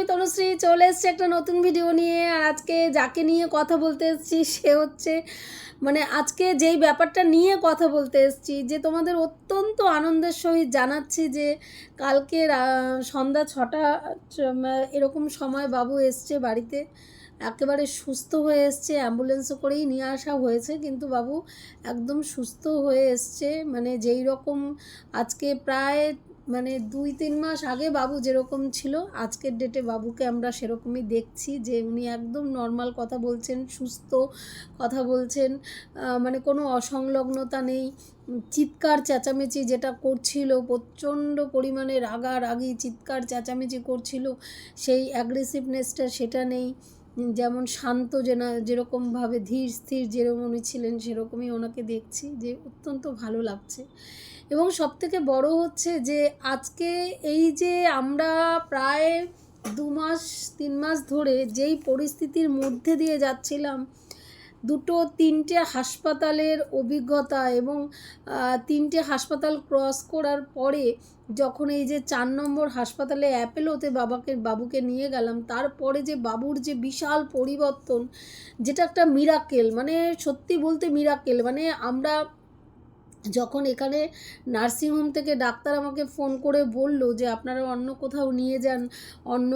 আমি তনুশ্রী চলে এসেছি একটা নতুন ভিডিও নিয়ে, আর আজকে যাকে নিয়ে কথা বলতে এসেছি, সে হচ্ছে মানে আজকে যেই ব্যাপারটা নিয়ে কথা বলতে এসেছি, যে তোমাদের অত্যন্ত আনন্দের সহিত জানাচ্ছি যে কালকে সন্ধ্যা ছটা এরকম সময় বাবু এসছে বাড়িতে, একেবারে সুস্থ হয়ে এসছে অ্যাম্বুলেন্সে করেই নিয়ে আসা হয়েছে, কিন্তু বাবু একদম সুস্থ হয়ে এসছে মানে যেই রকম আজকে প্রায় মানে দুই, তিন মাস আগে বাবু যেরকম ছিল, আজকের ডেটে বাবুকে আমরা সেরকমই দেখছি যে উনি একদম নর্মাল কথা বলছেন, সুস্থ কথা বলছেন মানে কোনো অসংলগ্নতা নেই, চিৎকার চেঁচামেচি যেটা করছিল, প্রচণ্ড পরিমাণে রাগা রাগারাগি, চিৎকার চেঁচামেচি করছিল, সেই অ্যাগ্রেসিভনেসটা সেটা নেই, যেমন শান্ত যেনা, যেরকমভাবে ধীর স্থির যেরকম উনি ছিলেন, সেরকমই ওনাকে দেখছি যে অত্যন্ত ভালো লাগছে। এবং সবথেকে বড় হচ্ছে যে আজকে এই যে আমরা প্রায় দু মাস, তিন মাস ধরে যেই পরিস্থিতির মধ্যে দিয়ে যাচ্ছিলাম, দুটো তিনটে হাসপাতালের অভিজ্ঞতা এবং তিনটে হাসপাতাল ক্রস করার পরে যখন এই যে চার নম্বর হাসপাতালে অ্যাপেলোতে বাবাকে, বাবুকে নিয়ে গেলাম, তারপরে যে বাবুর যে বিশাল পরিবর্তন, যেটা একটা মিরাকেল মানে সত্যি বলতে মিরাকেল মানে আমরা যখন এখানে নার্সিংহোম থেকে ডাক্তার আমাকে ফোন করে বলল যে, আপনারা অন্য কোথাও নিয়ে যান, অন্য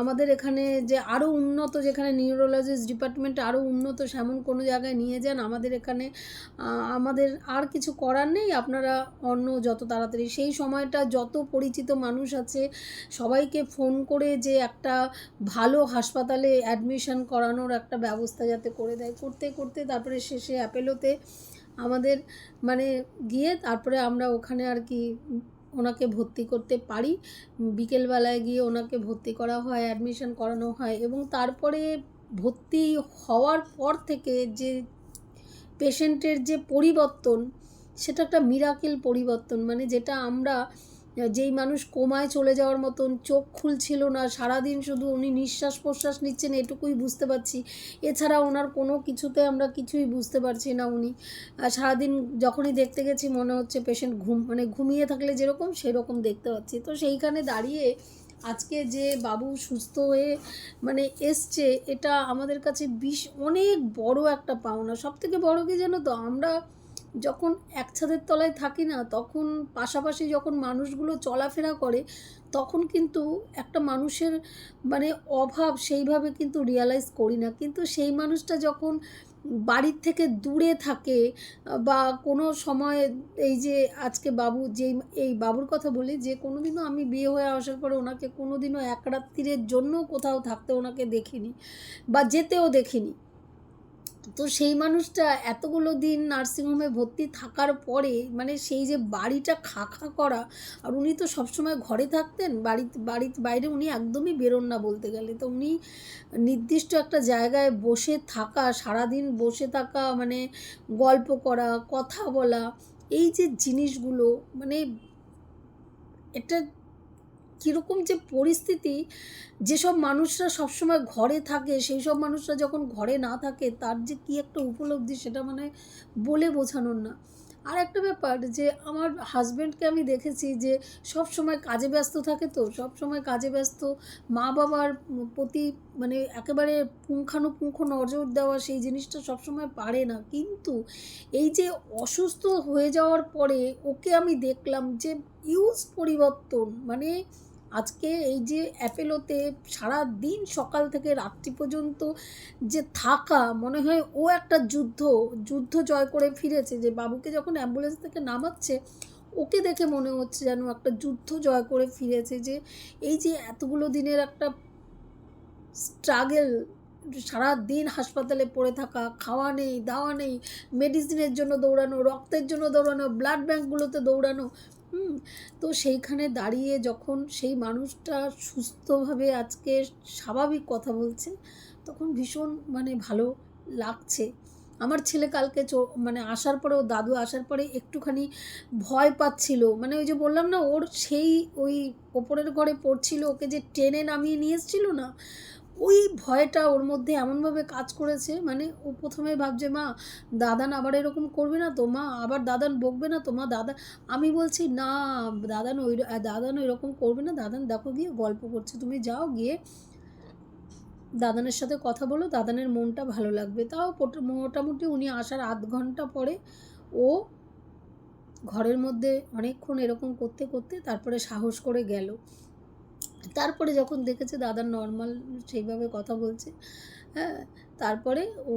আমাদের এখানে যে আরও উন্নত, যেখানে নিউরোলজিস্ট ডিপার্টমেন্ট আরও উন্নত সেমন কোনো জায়গায় নিয়ে যান, আমাদের এখানে আমাদের আর কিছু করার নেই, আপনারা অন্য যত তাড়াতাড়ি, সেই সময়টা যত পরিচিত মানুষ আছে, সবাইকে ফোন করে যে একটা ভালো হাসপাতালে অ্যাডমিশন করানোর একটা ব্যবস্থা যাতে করে দেয়। করতে করতে তারপরে শেষে অ্যাপেলোতে আমাদের মানে গিয়ে তারপরে আমরা ওখানে আর কি ওনাকে ভর্তি করতে পারি। বিকেলবেলায় গিয়ে ওনাকে ভর্তি করা হয় অ্যাডমিশন করানো হয় এবং তারপরে ভর্তি হওয়ার পর থেকে যে পেশেন্টের যে পরিবর্তন, সেটা একটা মিরাকেল পরিবর্তন। মানে যেটা আমরা যেই মানুষ কোমায় চলে যাওয়ার মতন চোখ খুলছিল না, সারাদিন শুধু উনি নিঃশ্বাস প্রশ্বাস নিচ্ছেন, এটুকুই বুঝতে পারছি। এছাড়া ওনার কোনো কিছুতে আমরা কিছুই বুঝতে পারছি না উনি। সারাদিন যখনই দেখতে গেছি, মনে হচ্ছে পেশেন্ট ঘুম মানে ঘুমিয়ে থাকলে যেরকম, সেরকম দেখতে পাচ্ছি। তো সেইখানে দাঁড়িয়ে আজকে যে বাবু সুস্থ হয়ে মানে এসছে, এটা আমাদের কাছে বিশ অনেক বড় একটা পাওনা। সব থেকে বড় কি জানো তো? আমরা যখন এক ছাদের তলায় থাকি না, তখন পাশাপাশি যখন মানুষগুলো চলাফেরা করে, তখন কিন্তু একটা মানুষের মানে অভাব সেইভাবে কিন্তু রিয়ালাইজ করি না। কিন্তু সেই মানুষটা যখন বাড়ির থেকে দূরে থাকে, বা কোনো সময় এই যে আজকে বাবু যেই, এই বাবুর কথা বলি, যে কোনো দিনও আমি বিয়ে হয়ে আসার পরে ওনাকে কোনো দিনও এক রাত্রিরের জন্য কোথাও থাকতে ওনাকে দেখিনি, বা যেতেও দেখিনি। তো সেই মানুষটা এতগুলো দিন নার্সিংহোমে ভর্তি থাকার পরে মানে সেই যে বাড়িটা খাখা করা, আর উনি তো সবসময় ঘরে থাকতেন, বাড়িতে বাড়িতে বাইরে উনি একদমই বেরোন না বলতে গেলে। তো উনি নির্দিষ্ট একটা জায়গায় বসে থাকা, সারাদিন বসে থাকা মানে গল্প করা, কথা বলা, এই যে জিনিসগুলো মানে এটা কীরকম যে পরিস্থিতি, যেসব মানুষরা সবসময় ঘরে থাকে সেই সব মানুষরা যখন ঘরে না থাকে, তার যে কী একটা উপলব্ধি সেটা মানে বলে বোঝানোর না। আর একটা ব্যাপার যে, আমার হাজব্যান্ডকে আমি দেখেছি যে সব সময় কাজে ব্যস্ত থাকে তো সব সময় কাজে ব্যস্ত মা বাবার প্রতি মানে একেবারে পুঙ্খানুপুঙ্খ নজর দেওয়া সেই জিনিসটা সবসময় পারে না। কিন্তু এই যে অসুস্থ হয়ে যাওয়ার পরে ওকে আমি দেখলাম যে ইউজ পরিবর্তন মানে আজকে এই যে অ্যাপেলোতে সারা দিন সকাল থেকে রাত্রি পর্যন্ত যে থাকা, মনে হয় ও একটা যুদ্ধ যুদ্ধ জয় করে ফিরেছে যে বাবুকে যখন অ্যাম্বুলেন্স থেকে নামাচ্ছে, ওকে দেখে মনে হচ্ছে যেন একটা যুদ্ধ জয় করে ফিরেছে যে এই যে এতগুলো দিনের একটা স্ট্রাগেল সারা দিন হাসপাতালে পড়ে থাকা, খাওয়া নেই, দাওয়া নেই মেডিসিনের জন্য দৌড়ানো, রক্তের জন্য দৌড়ানো ব্লাড ব্যাঙ্কগুলোতে দৌড়ানো হুম, তো সেইখানে দাঁড়িয়ে যখন সেই মানুষটা সুস্থভাবে আজকে স্বাভাবিক কথা বলছে, তখন ভীষণ মানে ভালো লাগছে। আমার ছেলে কালকে মানে আসার পরে ও দাদু আসার পরে একটুখানি ভয় পাচ্ছিল। মানে ওই যে বললাম না, ওর সেই ওই ওপরের ঘরে পড়ছিল, ওকে যে টেনে নামিয়ে নিয়ে এসেছিল না ওই ভয়টা ওর মধ্যে এমনভাবে কাজ করেছে মানে ও প্রথমে ভাবছে, মা, দাদান আবার এরকম করবে না তো, মা, আবার দাদান বকবে না তো, মা, দাদা আমি বলছি, না, দাদান ওই, দাদান এরকম করবে না, দাদান দেখো গিয়ে গল্প করছে, তুমি যাও গিয়ে দাদানের সাথে কথা বলো, দাদানের মনটা ভালো লাগবে। তাও মোটামুটি উনি আসার আধ ঘণ্টা পরে ও ঘরের মধ্যে অনেকক্ষণ এরকম করতে করতে তারপরে সাহস করে গেল। তারপরে যখন দেখেছে দাদা নর্মাল সেইভাবে কথা বলছে হ্যাঁ তারপরে ও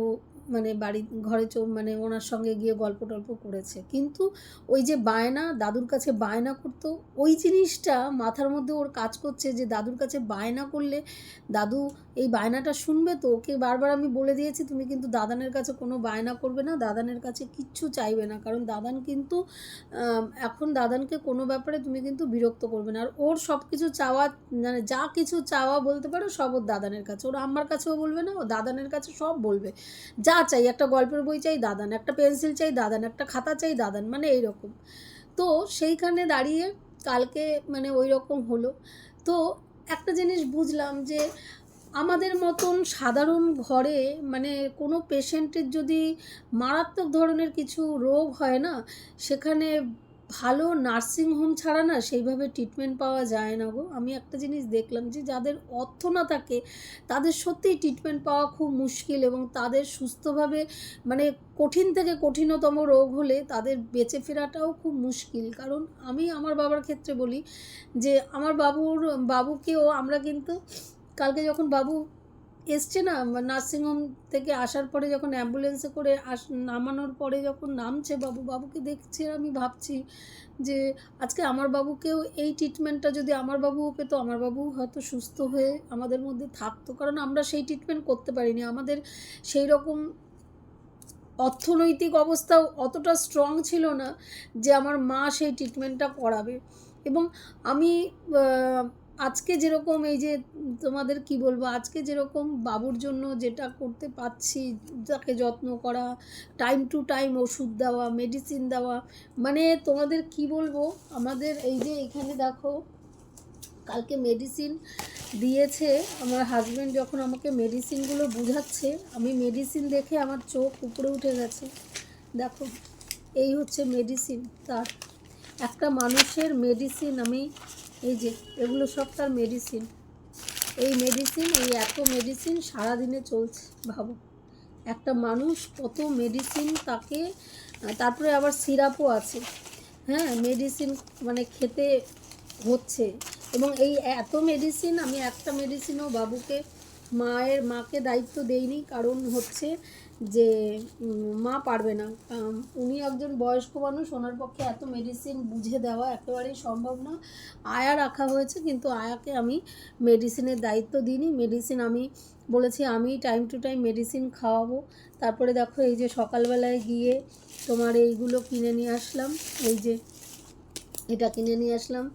মানে বাড়ি, ঘরে চো মানে ওনার সঙ্গে গিয়ে গল্প টল্প করেছে। কিন্তু ওই যে বায়না, দাদুর কাছে বায়না করতো, ওই জিনিসটা মাথার মধ্যে ওর কাজ করছে যে দাদুর কাছে বায়না করলে দাদু এই বায়নাটা শুনবে তো? ওকে বারবার আমি বলে দিয়েছি, তুমি কিন্তু দাদানের কাছে কোনো বায়না করবে না, দাদানের কাছে কিচ্ছু চাইবে না। কারণ দাদান কিন্তু এখন দাদানকে কোনো ব্যাপারে তুমি কিন্তু বিরক্ত করবে না। আর ওর সব কিছু চাওয়া মানে যা কিছু চাওয়া বলতে পারো, সব ওর দাদানের কাছে। ওর আমার কাছেও বলবে না, ও দাদানের কাছে সব বলবে। যা চাই, একটা গল্পের বই চাই দাদান, একটা পেন্সিল চাই দাদান, একটা খাতা চাই দাদান মানে এইরকম। তো সেইখানে দাঁড়িয়ে কালকে মানে ওই রকম হলো। তো একটা জিনিস বুঝলাম যে আমাদের মতন সাধারণ ঘরে মানে কোনো পেশেন্টের যদি মারাত্মক ধরনের কিছু রোগ হয় না, সেখানে ভালো নার্সিং হোম ছাড়া না সেইভাবে ট্রিটমেন্ট পাওয়া যায় না গো। আমি একটা জিনিস দেখলাম যে যাদের অর্থ না থাকে, তাদের সত্যিই ট্রিটমেন্ট পাওয়া খুব মুশকিল এবং তাদের সুস্থভাবে মানে কঠিন থেকে কঠিনতম রোগ হলে তাদের বেঁচে ফেরাটাও খুব মুশকিল। কারণ আমি আমার বাবার ক্ষেত্রে বলি যে, আমার বাবুর, বাবুকেও আমরা কিন্তু কালকে যখন বাবু এসছে না নার্সিংহোম থেকে আসার পরে যখন অ্যাম্বুলেন্সে করে আস, নামানোর পরে যখন নামছে বাবু, বাবুকে দেখছি আমি ভাবছি যে আজকে আমার বাবুকেও এই ট্রিটমেন্টটা যদি আমার বাবুও পেতো, আমার বাবু হয়তো সুস্থ হয়ে আমাদের মধ্যে থাকতো। কারণ আমরা সেই ট্রিটমেন্ট করতে পারিনি। আমাদের সেই রকম অর্থনৈতিক অবস্থাও অতটা স্ট্রং ছিল না যে আমার মা সেই ট্রিটমেন্টটা করাবে। এবং আমি আজকে যেরকম এই যে তোমাদের কি বলব, আজকে যেরকম বাবুর জন্য যেটা করতে পারছি, তাকে যত্ন করা টাইম টু টাইম ওষুধ দেওয়া মেডিসিন দেওয়া মানে তোমাদের কি বলব, আমাদের এই যে এখানে দেখো, কালকে মেডিসিন দিয়েছে, আমার হাজব্যান্ড যখন আমাকে মেডিসিনগুলো বুঝাচ্ছে, আমি মেডিসিন দেখে আমার চোখ উপরে উঠে গেছে। দেখো, এই হচ্ছে মেডিসিন তার একটা মানুষের মেডিসিন আমি এই যে, এগুলো সব তার মেডিসিন এই মেডিসিন এই এত মেডিসিন সারাদিনে চলছে, ভাবো। একটা মানুষ কত মেডিসিন তাকে, তারপরে আবার সিরাপও আছে। হ্যাঁ মেডিসিন মানে খেতে হচ্ছে। এবং এই এত মেডিসিন আমি একটা মেডিসিনও বাবুকে, মায়ের, মাকে দায়িত্ব দেইনি, কারণ হচ্ছে যে মা পারবে না। উনি একজন বয়স্ক মানুষ, ওনার পক্ষে এত মেডিসিন বুঝে দেওয়া একেবারেই সম্ভব না। আয়া রাখা হয়েছে, কিন্তু আয়াকে আমি মেডিসিনের দায়িত্ব দিইনি। মেডিসিন আমি বলেছি, আমি টাইম টু টাইম মেডিসিন খাওয়াবো। তারপরে দেখো, এই যে সকালবেলায় গিয়ে তোমার এইগুলো কিনে নিয়ে আসলাম। এই যে, এটা কিনে নিয়ে আসলাম।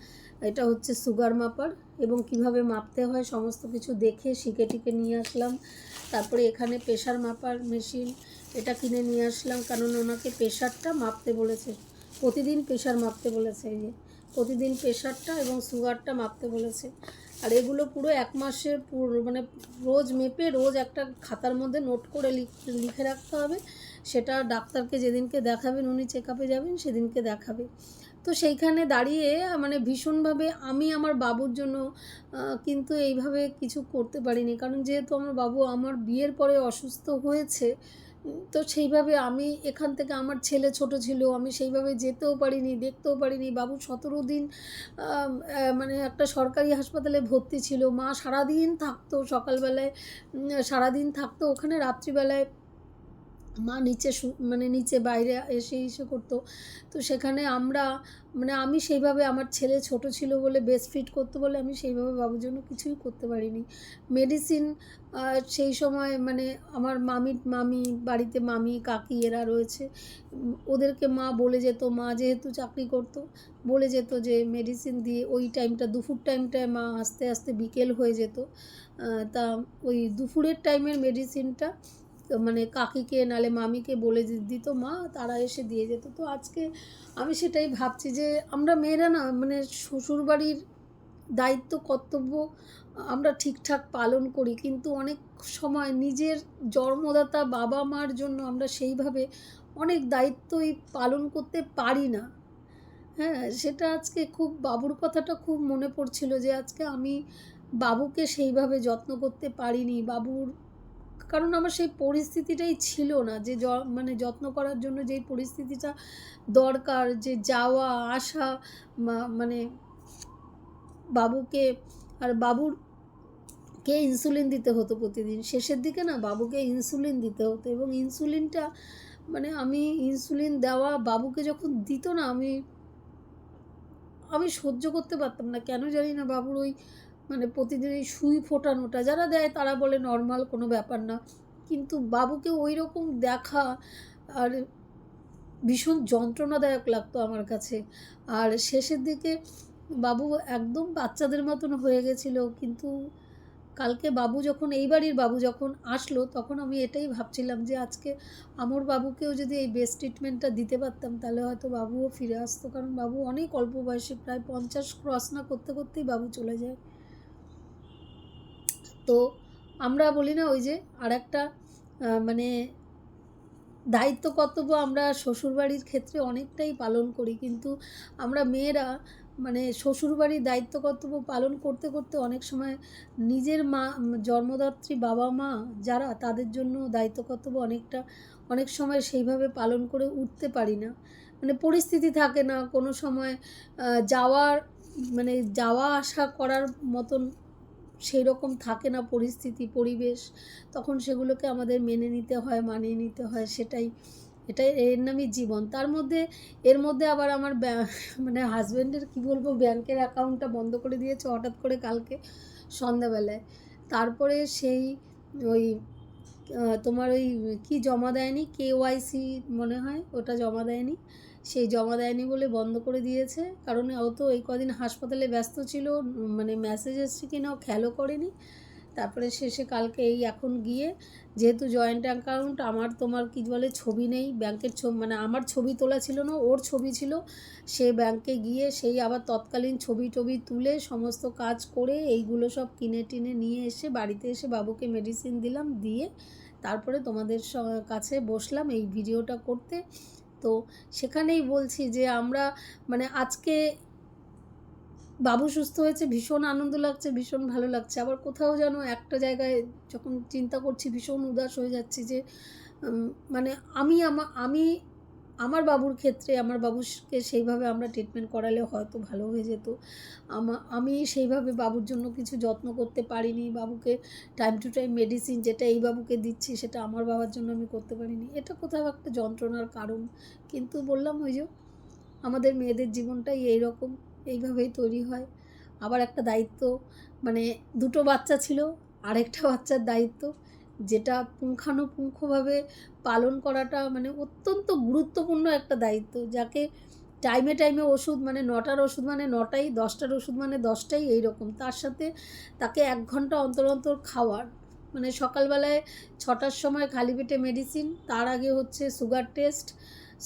এটা হচ্ছে সুগার মাপার এবং কীভাবে মাপতে হয় সমস্ত কিছু দেখে শিখে টিকে নিয়ে আসলাম। তারপরে এখানে প্রেশার মাপার মেশিন এটা কিনে নিয়ে আসলাম কারণ ওনাকে প্রেশারটা মাপতে বলেছে। প্রতিদিন প্রেশার মাপতে বলেছে এই যে। প্রতিদিন প্রেশারটা এবং সুগারটা মাপতে বলেছে। আর এগুলো পুরো এক পুরো মানে রোজ মেপে রোজ একটা খাতার মধ্যে নোট করে লিখে রাখতে হবে। সেটা ডাক্তারকে যেদিনকে দেখাবেন, উনি চেক আপে যাবেন, সেদিনকে দেখাবে। তো সেইখানে দাঁড়িয়ে মানে ভীষণভাবে আমি আমার বাবুর জন্য কিন্তু এইভাবে কিছু করতে পারিনি। কারণ যেহেতু আমার বাবু আমার বিয়ের পরে অসুস্থ হয়েছে, তো সেইভাবে আমি এখান থেকে আমার ছেলে ছোট ছিল, আমি সেইভাবে যেতেও পারিনি, দেখতেও পারিনি। বাবু সতেরো দিন মানে একটা সরকারি হাসপাতালে ভর্তি ছিল। মা সারাদিন থাকতো সকালবেলায় সারাদিন থাকতো ওখানে, রাত্রিবেলায় মা নিচে মানে নিচে বাইরে এসে এসে করতো। তো সেখানে আমরা মানে আমি সেইভাবে আমার ছেলে ছোট ছিল বলে বেস্ট ফিট করতে বলে আমি সেইভাবে বাবুর জন্য কিছুই করতে পারিনি। মেডিসিন সেই সময় মানে আমার মামি মামি বাড়িতে মামি, কাকি এরা রয়েছে। ওদেরকে মা বলে যেত, মা যেহেতু চাকরি করতো, বলে যেত যে মেডিসিন দিয়ে ওই টাইমটা দুপুর টাইমটায় মা আস্তে আস্তে বিকেল হয়ে যেত। তা ওই দুপুরের টাইমের মেডিসিনটা মানে কাকিকে নালে মামিকে বলে দিত মা, তারা এসে দিয়ে যেত। তো আজকে আমি সেটাই ভাবছি যে আমরা মেয়েরা না মানে শ্বশুরবাড়ির দায়িত্ব, কর্তব্য আমরা ঠিকঠাক পালন করি। কিন্তু অনেক সময় নিজের জন্মদাতা বাবা মার জন্য আমরা সেইভাবে অনেক দায়িত্বই পালন করতে পারি না। হ্যাঁ সেটা আজকে খুব, বাবুর কথাটা খুব মনে পড়ছিল যে আজকে আমি বাবুকে সেইভাবে যত্ন করতে পারিনি। বাবুর কারণ আমার সেই পরিস্থিতিটাই ছিল না যে মানে যত্ন করার জন্য যেই পরিস্থিতিটা দরকার, যে যাওয়া, আসা মানে বাবুকে আর বাবুর কে ইনসুলিন দিতে হতো প্রতিদিন। শেষের দিকে না বাবুকে ইনসুলিন দিতে হতো এবং ইনসুলিনটা মানে আমি ইনসুলিন দেওয়া বাবুকে যখন দিত না আমি আমি সহ্য করতে পারতাম না। কেন জানি না বাবুর ওই মানে প্রতিদিন এই সুই ফোটানোটা, যারা দেয় তারা বলে নর্মাল কোনো ব্যাপার না। কিন্তু বাবুকে ওই রকম দেখা আর ভীষণ যন্ত্রণাদায়ক লাগতো আমার কাছে। আর শেষের দিকে বাবু একদম বাচ্চাদের মতন হয়ে গেছিল, কিন্তু কালকে বাবু যখন, এই বাড়ির বাবু যখন আসলো, তখন আমি এটাই ভাবছিলাম যে আজকে আমার বাবুকেও যদি এই বেস্ট ট্রিটমেন্টটা দিতে পারতাম, তাহলে হয়তো বাবুও ফিরে আসতো। কারণ বাবু অনেক অল্প বয়সে, প্রায় পঞ্চাশ ক্রস না করতে করতেই বাবু চলে যায়। তো আমরা বলি না ওই যে আর একটা মানে দায়িত্ব কর্তব্য আমরা শ্বশুরবাড়ির ক্ষেত্রে অনেকটাই পালন করি। কিন্তু আমরা মেয়েরা মানে শ্বশুরবাড়ির দায়িত্ব কর্তব্য পালন করতে করতে অনেক সময় নিজের মা, জন্মদাত্রী বাবা মা যারা তাদের জন্য দায়িত্ব কর্তব্য অনেকটা, অনেক সময় সেইভাবে পালন করে উঠতে পারি না। মানে পরিস্থিতি থাকে না কোনো সময় যাওয়ার মানে যাওয়া আসা করার মতন সেই রকম থাকে না পরিস্থিতি, পরিবেশ। তখন সেগুলোকে আমাদের মেনে নিতে হয়, মানিয়ে নিতে হয়, সেটাই। এটাই এর নামই জীবন। তার মধ্যে, এর মধ্যে আবার আমার মানে হাজব্যান্ডের কি বলব ব্যাংকের অ্যাকাউন্টটা বন্ধ করে দিয়েছে হঠাৎ করে কালকে সন্ধ্যাবেলায়। তারপরে সেই ওই তোমার ওই কি জমা দেয়নি? কে ওয়াইসি মনে হয়? ওটা জমা দেয়নি? সেই জমা দেয়নি বলে বন্ধ করে দিয়েছে। কারণ ও তো এই কদিন হাসপাতালে ব্যস্ত ছিল মানে মেসেজ এসছে কি না ও খেয়ালও করেনি। তারপরে শেষে কালকে এই এখন গিয়ে যেহেতু জয়েন্ট অ্যাকাউন্ট আমার তোমার কি বলে ছবি নেই ব্যাংকের ছবি মানে আমার ছবি তোলা ছিল না, ওর ছবি ছিল। সে ব্যাংকে গিয়ে সেই আবার তৎকালীন ছবি টবি তুলে সমস্ত কাজ করে এইগুলো সব কিনে টিনে নিয়ে এসে বাড়িতে এসে বাবুকে মেডিসিন দিলাম, দিয়ে তারপরে তোমাদের কাছে বসলাম এই ভিডিওটা করতে। তো সেখানেই বলছি যে আমরা মানে আজকে বাবু সুস্থ হয়েছে, ভীষণ আনন্দ লাগছে, ভীষণ ভালো লাগছে। আবার কোথাও যেন একটা জায়গায় যখন চিন্তা করছি, ভীষণ উদাস হয়ে যাচ্ছি যে মানে আমি আমা, আমি আমার বাবুর ক্ষেত্রে, আমার বাবুকে সেইভাবে আমরা ট্রিটমেন্ট করালে হয়তো ভালো হয়ে যেত। আমা সেইভাবে বাবুর জন্য কিছু যত্ন করতে পারিনি, বাবুকে টাইম টু টাইম মেডিসিন যেটা এই বাবুকে দিচ্ছি সেটা আমার বাবার জন্য আমি করতে পারিনি। এটা কোথাও একটা যন্ত্রণার কারণ। কিন্তু বললাম ওই যে আমাদের মেয়েদের জীবনটাই এই রকম এইভাবেই তৈরি হয়। আবার একটা দায়িত্ব মানে দুটো বাচ্চা ছিল, আরেকটা বাচ্চার দায়িত্ব। যেটা পুঙ্খানুপুঙ্খভাবে পালন করাটা মানে অত্যন্ত গুরুত্বপূর্ণ একটা দায়িত্ব। যাকে টাইমে টাইমে ওষুধ মানে নটার ওষুধ মানে নটাই, দশটার ওষুধ মানে দশটাই এই রকম তার সাথে তাকে এক ঘণ্টা অন্তর অন্তর খাওয়ার। মানে সকালবেলায় ছটার সময় খালি পেটে মেডিসিন তার আগে হচ্ছে সুগার টেস্ট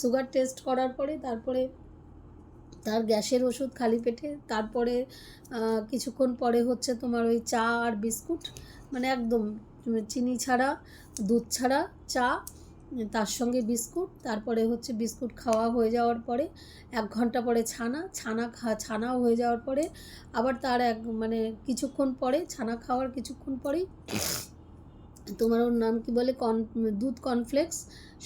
সুগার টেস্ট করার পরে তারপরে তার গ্যাসের ওষুধ খালি পেটে। তারপরে কিছুক্ষণ পরে হচ্ছে তোমার ওই চা আর বিস্কুট। মানে একদম চিনি ছাড়া, দুধ ছাড়া, চা, তার সঙ্গে বিস্কুট, তারপরে হচ্ছে বিস্কুট খাওয়া হয়ে যাওয়ার পরে এক ঘণ্টা পরে ছানা ছানা খা, ছানাও হয়ে যাওয়ার পরে আবার তার এক মানে কিছুক্ষণ পরে, ছানা খাওয়ার কিছুক্ষণ পরেই তোমার ওর নাম কি বলে? কর্ন, দুধ কর্নফ্লেক্স,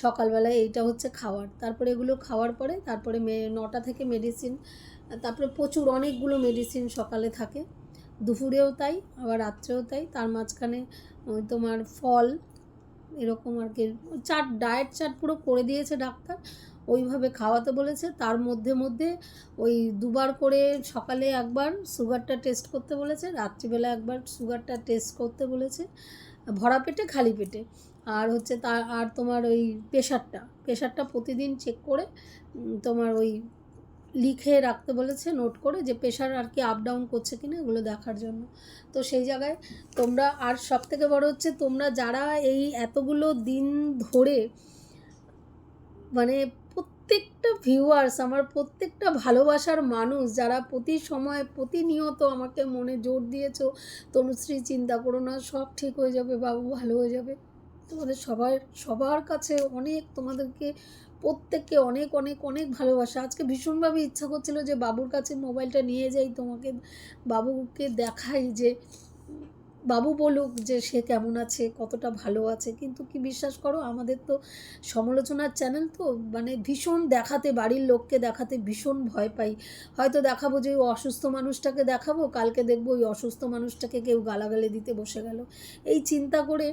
সকালবেলায় এইটা হচ্ছে খাওয়ার। তারপরে এগুলো খাওয়ার পরে তারপরে মে, নটা থেকে মেডিসিন তারপরে প্রচুর অনেকগুলো মেডিসিন সকালে থাকে। দুপুরেও তাই, আবার রাত্রেও তাই। তার মাঝখানে তোমার ফল, এরকম আর কি, চাট ডায়েট চাট পুরো করে দিয়েছে ডাক্তার। ওইভাবে খাওয়াতে বলেছে। তার মধ্যে মধ্যে ওই দুবার করে সকালে একবার সুগারটা টেস্ট করতে বলেছে, রাত্রিবেলা একবার সুগারটা টেস্ট করতে বলেছে, ভরা পেটে, খালি পেটে। আর হচ্ছে তার, আর তোমার ওই প্রেশারটা প্রেশারটা প্রতিদিন চেক করে তোমার ওই লিখে রাখতে বলেছে নোট করে যে প্রেশার আর কি আপ ডাউন করছে কিনা এগুলো দেখার জন্য। তো সেই জায়গায় তোমরা, আর সব থেকে বড় হচ্ছে তোমরা যারা এই এতগুলো দিন ধরে মানে প্রত্যেকটা ভিউয়ার্স আমার প্রত্যেকটা ভালোবাসার মানুষ যারা প্রতি সময় প্রতিনিয়ত আমাকে মনে জোর দিয়েছ, তনুশ্রী চিন্তা করো না, সব ঠিক হয়ে যাবে, বাবু ভালো হয়ে যাবে। তোমাদের সবার সবার কাছে অনেক তোমাদেরকে প্রত্যেককে অনেক অনেক অনেক ভালোবাসা। আজকে ভীষণভাবে ইচ্ছা করছিল যে বাবুর কাছে মোবাইলটা নিয়ে যাই, তোমাকে, বাবুকে দেখাই যে বাবু বলুক যে সে কেমন আছে, কতটা ভালো আছে, কিন্তু কি বিশ্বাস করো, আমাদের তো সমালোচনার চ্যানেল তো মানে ভীষণ দেখাতে, বাড়ির লোককে দেখাতে ভীষণ ভয় পাই। হয়তো দেখাবো যে ওই অসুস্থ মানুষটাকে দেখাবো, কালকে দেখব ওই অসুস্থ মানুষটাকে কেউ গালাগালি দিতে বসে গেল। এই চিন্তা করে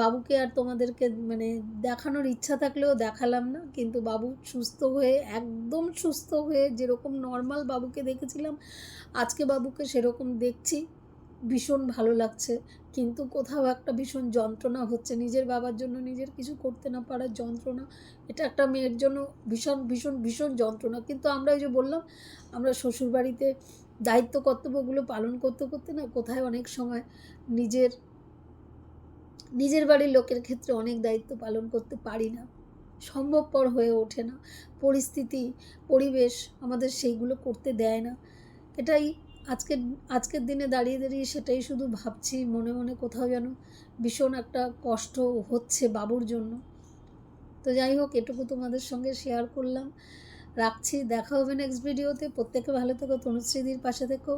বাবুকে আর তোমাদেরকে মানে দেখানোর ইচ্ছা থাকলেও দেখালাম না, কিন্তু বাবু সুস্থ হয়ে, একদম সুস্থ হয়ে যেরকম নর্মাল বাবুকে দেখেছিলাম, আজকে বাবুকে সেরকম দেখছি। ভীষণ ভালো লাগছে। কিন্তু কোথাও একটা ভীষণ যন্ত্রণা হচ্ছে। নিজের বাবার জন্য নিজের কিছু করতে না পারার যন্ত্রণা, এটা একটা মেয়ের জন্য ভীষণ ভীষণ ভীষণ যন্ত্রণা। কিন্তু আমরা ওই যে বললাম, আমরা শ্বশুরবাড়িতে দায়িত্ব, কর্তব্যগুলো পালন করতে করতে না কোথায় অনেক সময় নিজের নিজের বাড়ির লোকের ক্ষেত্রে অনেক দায়িত্ব পালন করতে পারি না। সম্ভবপর হয়ে ওঠে না। পরিস্থিতি, পরিবেশ আমাদের সেইগুলো করতে দেয় না। এটাই আজকের আজকের দিনে দাঁড়িয়ে দাঁড়িয়ে সেটাই শুধু ভাবছি, মনে মনে কোথাও যেন ভীষণ একটা কষ্ট হচ্ছে বাবুর জন্য। তো যাই হোক, এটুকু তোমাদের সঙ্গে শেয়ার করলাম। রাখছি, দেখা হবে নেক্সট ভিডিওতে প্রত্যেকে ভালো থেকো, তনুশ্রীদির পাশে থেকো।